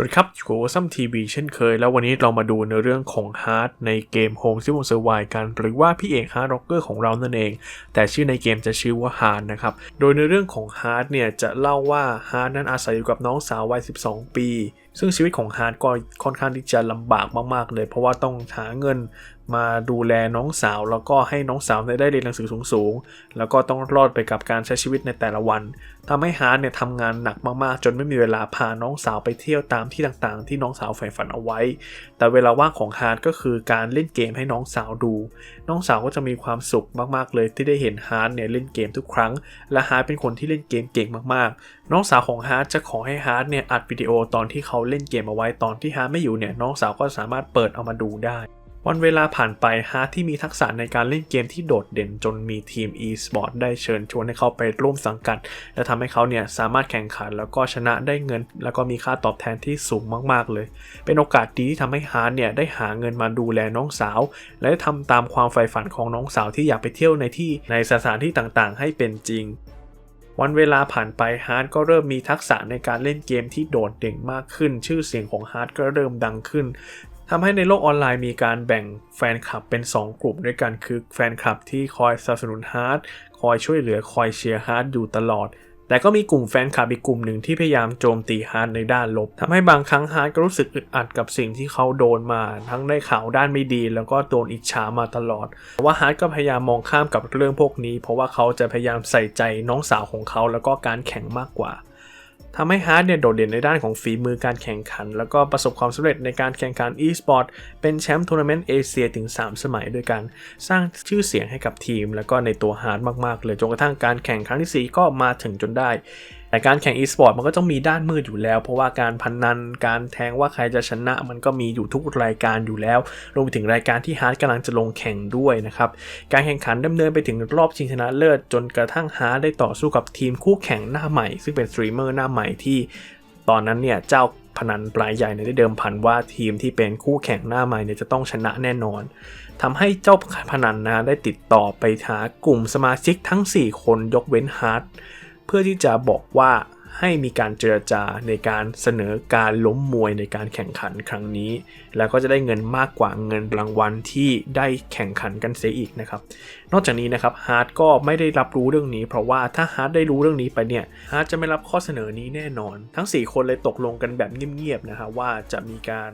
สวัสดีครับอยู่กับซัมทีวีเช่นเคย แล้ววันนี้เรามาดูในเรื่องของฮาร์ดในเกม Home Simon Survive กัน หรือว่าพี่เอกฮาร์ดร็อกเกอร์ของเรานั่นเอง แต่ชื่อในเกมจะชื่อว่าฮาร์ดนะครับ โดยในเรื่องของฮาร์ดเนี่ยจะเล่าว่าฮาร์ดนั้นอาศัยอยู่กับน้องสาววัย 12 ปี ซึ่งชีวิตของฮาร์ดก็ค่อนข้างที่จะลำบากมากๆเลย เพราะว่าต้องหาเงิน มาดูแลน้องสาว แล้วก็ให้น้องสาวได้เรียนหนังสือสูงๆ แล้วก็ต้องรอดไปกับการใช้ชีวิตในแต่ละวันทำให้ฮาร์ดเนี่ยทำงานหนักมากๆ จนไม่มีเวลาพาน้องสาวไปเที่ยวตามที่ต่างๆ ที่น้องสาวใฝ่ฝันเอาไว้ แต่เวลาว่างของฮาร์ดก็คือการเล่นเกมให้น้องสาวดู น้องสาวก็จะมีความสุขมากๆเลยที่ได้เห็นฮาร์ดเนี่ยเล่นเกมทุกครั้ง และฮาร์ดเป็นคนที่เล่นเกมเก่งมากๆ น้องสาวของฮาร์ดจะขอให้ฮาร์ดเนี่ยอัดวิดีโอตอนที่เขาเล่นเกมเอาไว้ตอนที่ฮาร์ดไม่อยู่เนี่ยน้องสาวก็สามารถเปิดเอามาดูได้ วันเวลาผ่านไปฮาร์ดที่มีทักษะในการเล่นเกมที่โดดเด่นจนมีทีม e-sport ได้เชิญชวนให้เขาไปร่วมสังกัด และทำให้เขาเนี่ยสามารถแข่งขันแล้วก็ชนะได้เงิน แล้วก็มีค่าตอบแทนที่สูงมากๆเลย เป็นโอกาสดีที่ทำให้ฮาร์ดเนี่ยได้หาเงินมาดูแลน้องสาว และได้ทำตามความใฝ่ฝันของน้องสาวที่อยากไปเที่ยวในที่ในสถานที่ต่างๆ ให้เป็นจริงวันเวลาผ่านไปฮาร์ดก็เริ่มมีทักษะในการเล่นเกมที่โดดเด่นมากขึ้น ชื่อเสียงของฮาร์ดก็เริ่มดังขึ้น ทำให้ในโลกออนไลน์มีการแบ่งแฟนคลับเป็น 2 กลุ่มด้วยกันคือแฟนคลับที่คอยสนับสนุนฮาร์ดคอยช่วยเหลือคอยเชียร์ฮาร์ดอยู่ตลอด แต่ก็มีกลุ่มแฟนคลับอีกกลุ่มหนึ่งที่พยายามโจมตีฮาร์ดในด้านลบทำให้บางครั้งฮาร์ดก็รู้สึกอึดอัดกับสิ่งที่เขาโดนมา ทั้งได้ข่าวด้านไม่ดี แล้วก็โดนอิจฉามาตลอดแต่ว่าฮาร์ดก็พยายามมองข้ามกับเรื่องพวกนี้ เพราะว่าเขาจะพยายามใส่ใจน้องสาวของเขาแล้วก็การแข่งมากกว่า ทำให้ฮาร์ดเนี่ยโดดเด่นในด้านของฝีมือการแข่งขัน แล้วก็ประสบความสำเร็จในการแข่งขัน e-sport เป็นแชมป์ทัวร์นาเมนต์เอเชียถึง 3 สมัยด้วยกัน สร้างชื่อเสียงให้กับทีม แล้วก็ในตัวฮาร์ดมากๆเลยจนกระทั่งการแข่งครั้งที่ 4 ก็มาถึงจนได้ แต่การแข่ง e-sport มันก็ต้องมีด้านมืดอยู่แล้ว เพราะว่าการพนนันการแทงว่าใครจะชนะ มันก็มีอยู่ทุกรายการอยู่แล้ว รวมไปถึงรายการที่ฮาร์ดกำลังจะลงแข่งด้วยนะครับการแข่งขันดำเนินไปถึงรอบชิงชนะเลิศ จนกระทั่งฮาร์ดได้ต่อสู้กับทีมคู่แข่งหน้าใหม่ ซึ่งเป็นสตรีมเมอร์หน้าใหม่ที่ตอนนั้นเนี่ยเจ้าพนันปลายใหญ่เนี่ยได้เดิมพันว่าทีมที่เป็นคู่แข่งหน้าใหม่เนี่ยจะต้องชนะแน่นอนทำให้เจ้าพนันนะได้ติดต่อไปหากลุ่มสมาชิกทั้ง 4 คนยกเว้นฮาร์ด เพื่อที่จะบอกว่าให้มีการเจรจาในการเสนอการล้มมวยในการแข่งขันครั้งนี้ แล้วก็จะได้เงินมากกว่าเงินรางวัลที่ได้แข่งขันกันเสียอีกนะครับ นอกจากนี้นะครับฮาร์ดก็ไม่ได้รับรู้เรื่องนี้ เพราะว่าถ้าฮาร์ดได้รู้เรื่องนี้ไปเนี่ยฮาร์ดจะไม่รับข้อเสนอนี้แน่นอน ทั้ง 4 คนเลยตกลงกันแบบเงียบๆนะครับว่าจะมีการ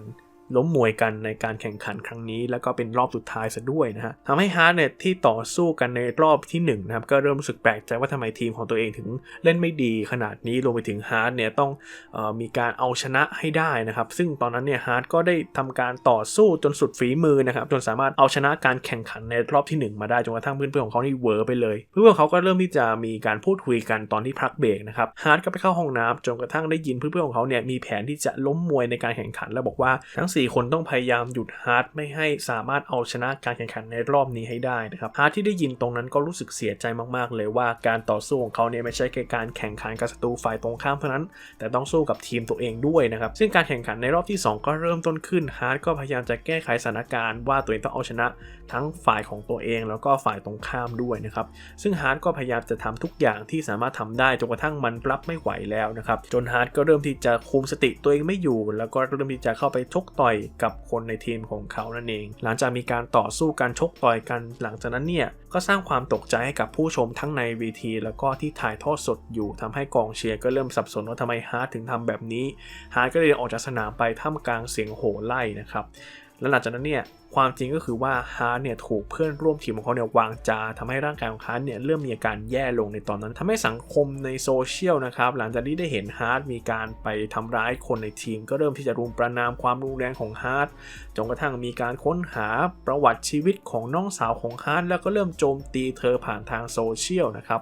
ล้มมวยกันในการแข่งขันครั้งนี้ แล้วก็เป็นรอบสุดท้ายซะด้วยนะฮะทำให้ฮาร์ดเนี่ยที่ต่อสู้กันในรอบที่1นะครับก็เริ่มรู้สึกแปลกใจว่าทำไมทีมของตัวเองถึงเล่นไม่ดีขนาดนี้รวมไปถึงฮาร์ดเนี่ยต้องออมีการเอาชนะให้ได้นะครับ ซึ่งตอนนั้นเนี่ยฮาร์ดก็ได้ทำการต่อสู้จนสุดฝีมือนะครับจนสามารถเอาชนะการแข่งขันในรอบที่ 1 มาได้จนกระทั่งเพื่อนๆของเขานี่เวอร์ไปเลย เพื่อนๆเขาก็เริ่มที่จะมีการพูดคุยกันตอนที่พักเบรกนะครับฮาร์ดก็ไปเข้าห้องน้ำจนกระทั่งได้ยินเพื่อนๆของเขาเนี่ยมีแผนที่จะล้มมวยในการแข่งขัน แล้วบอกว่าทั้ง4คนต้องพยายามหยุดฮาร์ดไม่ให้สามารถเอาชนะการแข่งขันในรอบนี้ให้ได้นะครับฮาร์ดที่ได้ยินตรงนั้นก็รู้สึกเสียใจมากๆ เลยว่าการต่อสู้ของเขาเนี่ยไม่ใช่แค่การแข่งขันกับศัตรูฝ่ายตรงข้ามเท่านั้น แต่ต้องสู้กับทีมตัวเองด้วยนะครับซึ่งการแข่งขันในรอบที่ 2 ก็เริ่มต้นขึ้นฮาร์ดก็พยายามจะแก้ไขสถานการณ์ว่าตัวเองต้องเอาชนะทั้งฝ่ายของตัวเอง แล้วก็ฝ่ายตรงข้ามด้วยนะครับซึ่งฮาร์ดก็พยายามจะทำทุกอย่างที่สามารถทำได้จนกระทั่งมันรับไม่ไหวแล้วนะครับจนฮาร์ดก็เริ่มที่จะคุมสติตัวเองไม่อยู่ แล้วก็เริ่มที่จะเข้าไปชกต่อยกับคนในทีมของเขานั่นเอง หลังจากมีการต่อสู้การชกต่อยกัน หลังจากนั้นเนี่ยก็สร้างความตกใจให้กับผู้ชมทั้งในวีทีแล้วก็ที่ถ่ายทอดสดอยู่ทำให้กองเชียร์ก็เริ่มสับสนว่าทำไมฮาร์ดถึงทำแบบนี้ฮาร์ดก็เลยออกจากสนามไปท่ามกลางเสียงโห่ไล่นะครับและหลังจากนั้นเนี่ย ความจริงก็คือว่าฮาร์ดเนี่ยถูกเพื่อนร่วมทีมของเขาเนี่ยวางจาทำให้ร่างกายของฮาร์ดเนี่ยเริ่มมีอาการแย่ลงในตอนนั้นทำให้สังคมในโซเชียลนะครับหลังจากที่ได้เห็นฮาร์ดมีการไปทำร้ายคนในทีม ก็เริ่มที่จะรุมประนามความรุนแรงของฮาร์ดจนกระทั่งมีการค้นหาประวัติชีวิตของน้องสาวของฮาร์ดแล้วก็เริ่มโจมตีเธอผ่านทางโซเชียลนะครับ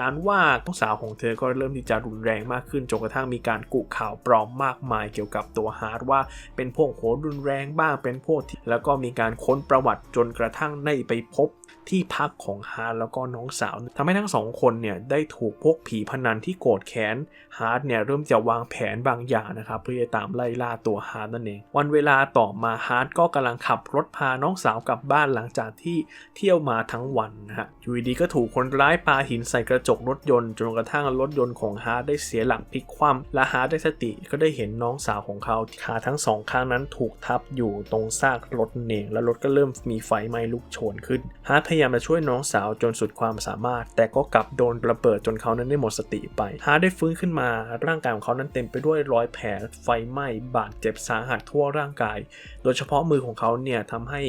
การว่าน้องสาวของเธอก็เริ่มที่จะรุนแรงมากขึ้นจนกระทั่งมีการกุข่าวปลอมมากมาย เกี่ยวกับตัวฮาร์ดว่าเป็นพวกโหรุนแรงบ้างเป็นพวกแล้วก็มีการค้นประวัติจนกระทั่งได้ไปพบที่พักของฮาร์ดแล้วก็น้องสาวทำให้ทั้งสองคนเนี่ยได้ถูกพวกผีพนันที่โกรธแค้นฮาร์ดเนี่ยเริ่มจะวางแผนบางอย่างนะครับเพื่อจะตามไล่ล่าตัวฮาร์ดนั่นเอง วันเวลาต่อมาฮาร์ดก็กำลังขับรถพาน้องสาวกลับบ้านหลังจากที่เที่ยวมาทั้งวันนะฮะอยู่ดีก็ถูกคนร้ายปาหินใส่กระจกรถยนต์จนกระทั่งรถยนต์ของฮาร์ดได้เสียหลักพลิกคว่ำและฮาร์ดได้สติก็ได้เห็นน้องสาวของเขาขาทั้งสองข้างนั้นถูกทับอยู่ตรงซากรถเอง และรถก็เริ่มมีไฟไหม้ลุกโชนขึ้น ฮาร์ดพยายามจะช่วยน้องสาวจนสุดความสามารถ แต่ก็กลับโดนระเบิดจนเขานั้นได้หมดสติไป ฮาร์ดได้ฟื้นขึ้นมา ร่างกายของเขานั้นเต็มไปด้วยรอยแผลไฟไหม้บาดเจ็บสาหัสทั่วร่างกาย โดยเฉพาะมือของเขาเนี่ยทำให้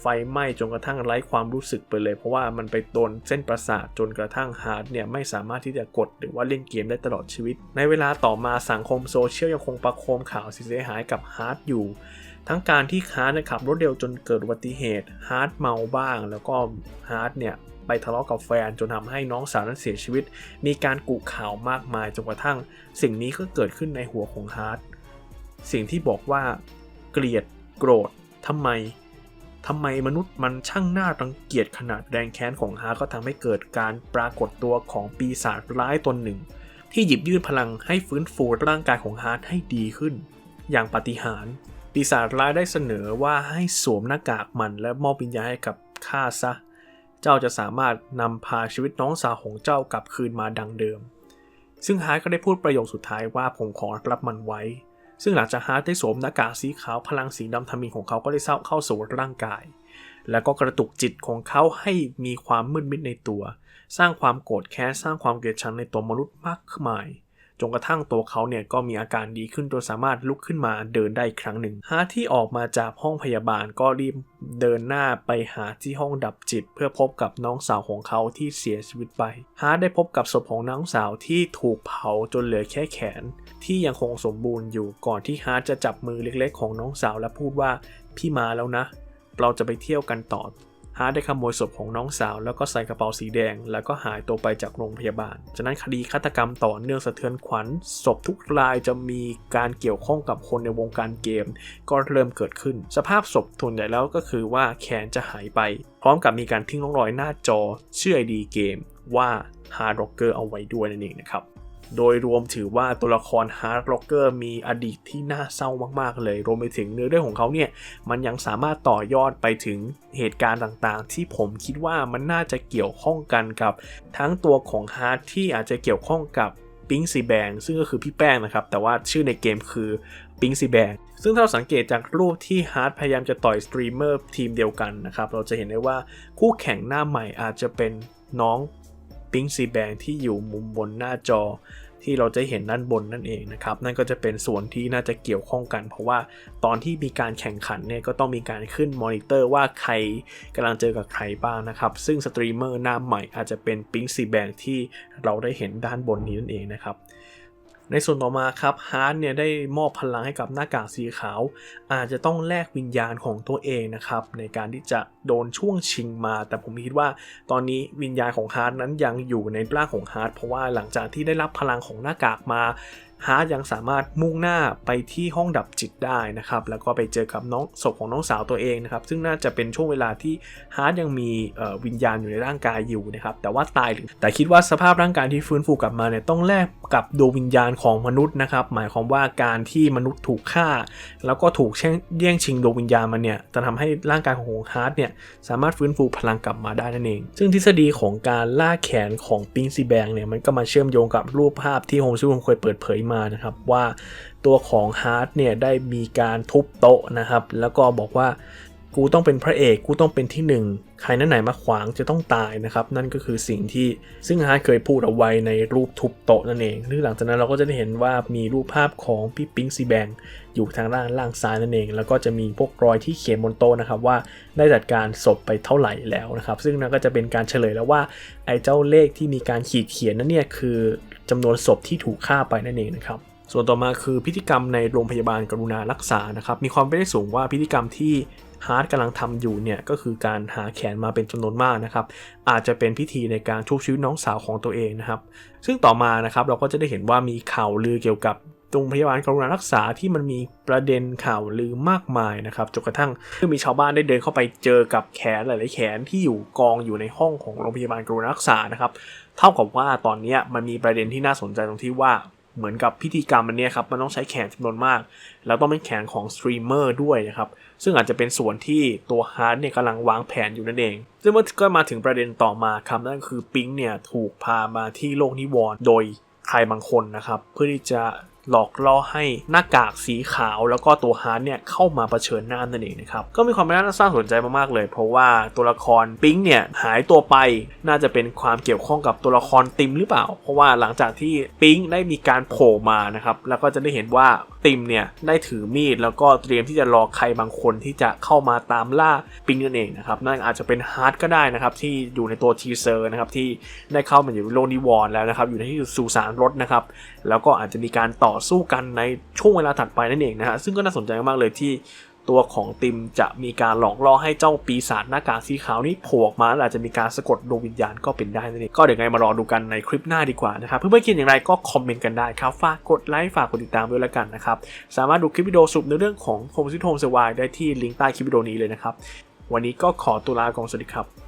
ไฟไหม้จนกระทั่งไร้ความรู้สึกไปเลย เพราะว่ามันไปโดนเส้นประสาทจนกระทั่งฮาร์ดเนี่ยไม่สามารถที่จะกดหรือว่าเล่นเกมได้ตลอดชีวิต ในเวลาต่อมาสังคมโซเชียลยังคงประโคมข่าวเสียหายกับฮาร์ดอยู่ ทั้งการที่ฮาร์ดขับรถเร็วจนเกิดอุบัติเหตุฮาร์ดเมาบ้าง แล้วก็ฮาร์ดเนี่ยไปทะเลาะกับแฟนจนทำให้น้องสาวนั้นเสียชีวิต มีการกุข่าวมากมายจนกระทั่ง สิ่งนี้ก็เกิดขึ้นในหัวของฮาร์ดสิ่งที่บอกว่า เกลียดโกรธทำไมทำไมมนุษย์มันช่างน่ารังเกียจขนาดแรงแค้นของฮาร์ดก็ทำให้เกิดการปรากฏตัวของปีศาจร้ายตนหนึ่ง ที่หยิบยื่นพลังให้ฟื้นฟูร่างกายของฮาร์ดให้ดีขึ้น อย่างปาฏิหาริย์ ปีศาจร้ายได้เสนอว่าให้สวมหน้ากากมันและมอบวิญญาณให้กับข้าซะ เจ้าจะสามารถนำพาชีวิตน้องสาวของเจ้ากลับคืนมาดังเดิม ซึ่งฮาร์ดก็ได้พูดประโยคสุดท้ายว่าผมขอรับมันไว้ ซึ่งหลังจากฮาร์ดได้สวมหน้ากากสีขาวพลังสีดำทมินของเขาก็ได้เข้าสู่ร่างกาย แล้วก็กระตุกจิตของเขาให้มีความมืดมิดในตัว สร้างความโกรธแค้นสร้างความเกลียดชังในตัวมนุษย์มากมาย จนกระทั่งตัวเขาเนี่ยก็มีอาการดีขึ้นจนสามารถลุกขึ้นมาเดินได้อีกครั้งหนึ่งฮาร์ทที่ออกมาจากห้องพยาบาลก็รีบเดินหน้าไปหาที่ห้องดับจิต เพื่อพบกับน้องสาวของเขาที่เสียชีวิตไปฮาร์ทได้พบกับศพของน้องสาวที่ถูกเผาจนเหลือแค่แขน ที่ยังคงสมบูรณ์อยู่ก่อนที่ฮาร์ทจะจับมือเล็กๆ ของน้องสาวและพูดว่าพี่มาแล้วนะ เราจะไปเที่ยวกันต่อ ฮาร์ดได้ขโมยศพของน้องสาว แล้วก็ใส่กระเป๋าสีแดง แล้วก็หายตัวไปจากโรงพยาบาลจากนั้นคดีฆาตกรรมต่อเนื่องสะเทือนขวัญศพทุกรายจะมีการเกี่ยวข้องกับคนในวงการเกม ก็เริ่มเกิดขึ้น สภาพศพทุนใหญ่แล้วก็คือว่าแขนจะหายไป พร้อมกับมีการทิ้งร่องรอยหน้าจอเชื่อดีเกมว่า Hard Rocker เอาไว้ด้วยนั่นเองนะครับ โดยรวมถือว่าตัวละคร Hard Rocker มีอดีตที่น่าเศร้ามากๆ เลย รวมไปถึงเนื้อเรื่องของเขาเนี่ย มันยังสามารถต่อยอดไปถึงเหตุการณ์ต่างๆ ที่ผมคิดว่ามันน่าจะเกี่ยวข้องกันกับ ทั้งตัวของฮาร์ดที่อาจจะเกี่ยวข้องกับปิงซีแบงซึ่งก็คือพี่แป้งนะครับ แต่ว่าชื่อในเกมคือปิงซีแบงซึ่งถ้าเราสังเกตจากรูปที่ฮาร์ดพยายามจะต่อยสตรีมเมอร์ทีมเดียวกันนะครับ เราจะเห็นได้ว่าคู่แข่งหน้าใหม่อาจจะเป็นน้องปิงซีแบงที่อยู่มุมบนหน้าจอ ที่เราจะเห็นด้านบนนั่นเองนะครับนั่นก็จะเป็นส่วนที่น่าจะเกี่ยวข้องกัน เพราะว่าตอนที่มีการแข่งขันเนี่ยก็ต้องมีการขึ้นมอนิเตอร์ว่าใครกำลังเจอกับใครบ้างนะครับซึ่งสตรีมเมอร์หน้าใหม่อาจจะเป็นปิงซีแบงที่เราได้เห็นด้านบนนี้นั่นเองนะครับ ในส่วนต่อมาครับฮาร์ดเนี่ยได้มอบพลังให้กับหน้ากากสีขาว อาจจะต้องแลกวิญญาณของตัวเองนะครับในการที่จะโดนช่วงชิงมา แต่ผมคิดว่าตอนนี้วิญญาณของฮาร์ดนั้นยังอยู่ในร่างของฮาร์ดเพราะว่าหลังจากที่ได้รับพลังของหน้ากากมา ฮาร์ดยังสามารถมุ่งหน้าไปที่ห้องดับจิตได้นะครับ แล้วก็ไปเจอกับน้องศพของน้องสาวตัวเองนะครับ ซึ่งน่าจะเป็นช่วงเวลาที่ฮาร์ดยังมีวิญญาณอยู่ในร่างกายอยู่นะครับ แต่ว่าตายหรือแต่คิดว่าสภาพร่างกายที่ฟื้นฟูกลับมาเนี่ยต้องแลกกับดวงวิญญาณของมนุษย์นะครับ หมายความว่าการที่มนุษย์ถูกฆ่า แล้วก็ถูกแย่งชิงดวงวิญญาณมันเนี่ยจะทำให้ร่างกายของฮาร์ดเนี่ยสามารถฟื้นฟูพลังกลับมาได้นั่นเอง ซึ่งทฤษฎีของการล่าแขนของปิงซีแบงเนี่ยมันก็มาเชื่อมโยงกับรูปภาพที่โฮมซูมเคยเปิดเผยมานะครับว่าตัวของฮาร์ดเนี่ยได้มีการทุบโต๊ะนะครับ แล้วก็บอกว่ากูต้องเป็นพระเอกกูต้องเป็นที่หนึ่งใครนั้นไหนมาขวางจะต้องตายนะครับ นั่นก็คือสิ่งที่ซึ่งฮาร์ดเคยพูดเอาไว้ในรูปทุบโต๊ะนั่นเองซึ่งหลังจากนั้นเราก็จะได้เห็นว่ามีรูปภาพของพี่ปิงซีแบงอยู่ทางด้านล่างซ้ายนั่นเอง แล้วก็จะมีพวกรอยที่เขียนบนโต๊ะนะครับว่าได้จัดการศพไปเท่าไหร่แล้วนะครับ ซึ่งนั่นก็จะเป็นการเฉลยแล้วว่าไอ้เจ้าเลขที่มีการขีดเขียนนั่นเนี่ยคือ จำนวนศพที่ถูกฆ่าไปนั่นเองนะครับส่วนต่อมาคือพิธีกรรมในโรงพยาบาลกรุณารักษานะครับมีความเป็นได้สูงว่าพิธีกรรมที่ฮาร์ดกำลังทำอยู่เนี่ยก็คือการหาแขนมาเป็นจำนวนมากนะครับอาจจะเป็นพิธีในการชุบชีวิตน้องสาวของตัวเองนะครับซึ่งต่อมานะครับเราก็จะได้เห็นว่ามีข่าวลือเกี่ยวกับ โรงพยาบาลกรุณารักษาที่มันมีประเด็นข่าวลือมากมายนะครับจนกระทั่งมีชาวบ้านได้เดินเข้าไปเจอกับแขนหลายๆแขนที่อยู่กองอยู่ในห้องของโรงพยาบาลกรุณารักษานะครับเท่ากับว่าตอนนี้มันมีประเด็นที่น่าสนใจตรงที่ว่าเหมือนกับพิธีกรรมอันเนี้ยครับมันต้องใช้แขนจำนวนมาก แล้วต้องเป็นแขนของสตรีมเมอร์ด้วยนะครับ ซึ่งอาจจะเป็นส่วนที่ตัวฮาร์ดเนี่ยกำลังวางแผนอยู่นั่นเอง ซึ่งเมื่อก็มาถึงประเด็นต่อมาครับนั่นก็คือปิงเนี่ยถูกพามาที่โลกนิวรณ์โดยใครบางคนนะครับ เพื่อที่จะ หลอกล่อให้หน้ากากสีขาวแล้วก็ตัวฮาร์ดเนี่ยเข้ามาเผชิญหน้านั่นเองนะครับก็มีความน่าสร้างสนใจมากๆเลย เพราะว่าตัวละครปิงเนี่ยหายตัวไปน่าจะเป็นความเกี่ยวข้องกับตัวละครติมหรือเปล่า เพราะว่าหลังจากที่ปิงได้มีการโผล่มานะครับแล้วก็จะได้เห็นว่าติมเนี่ยได้ถือมีดแล้วก็เตรียมที่จะรอใครบางคนที่จะเข้ามาตามล่าปิงนั่นเองนะครับนั่นอาจจะเป็นฮาร์ดก็ได้นะครับที่อยู่ในตัวทีเซอร์นะครับที่ได้เข้ามาอยู่ในโลกนิวรณ์แล้วนะครับอยู่ในที่สุสานรถนะครับแล้วก็อาจจะมีการต่อสู้กันในช่วงเวลาถัดไปนั่นเองนะฮะซึ่งก็น่าสนใจมากเลยที่ตัวของติมจะมีการหลอกล่อให้เจ้าปีศาจหน้ากากสีขาวนี้โผล่ออกมาอาจจะมีการสะกดดวงวิญญาณก็เป็นได้นั่นเองก็เดี๋ยวไงมารอดูกันในคลิปหน้าดีกว่านะครับเพื่อนๆคิดอย่างไรก็คอมเมนต์กันได้ครับฝากกดไลค์ฝากกดติดตามด้วยแล้วกันนะครับสามารถดูคลิปวิดีโอสรุปในเรื่องของโฮมซิทโฮมเซวายได้ที่ลิงก์ใต้คลิปวิดีโอนี้เลยนะครับวันนี้ก็ขอตัวลาก่อนสวัสดีครับ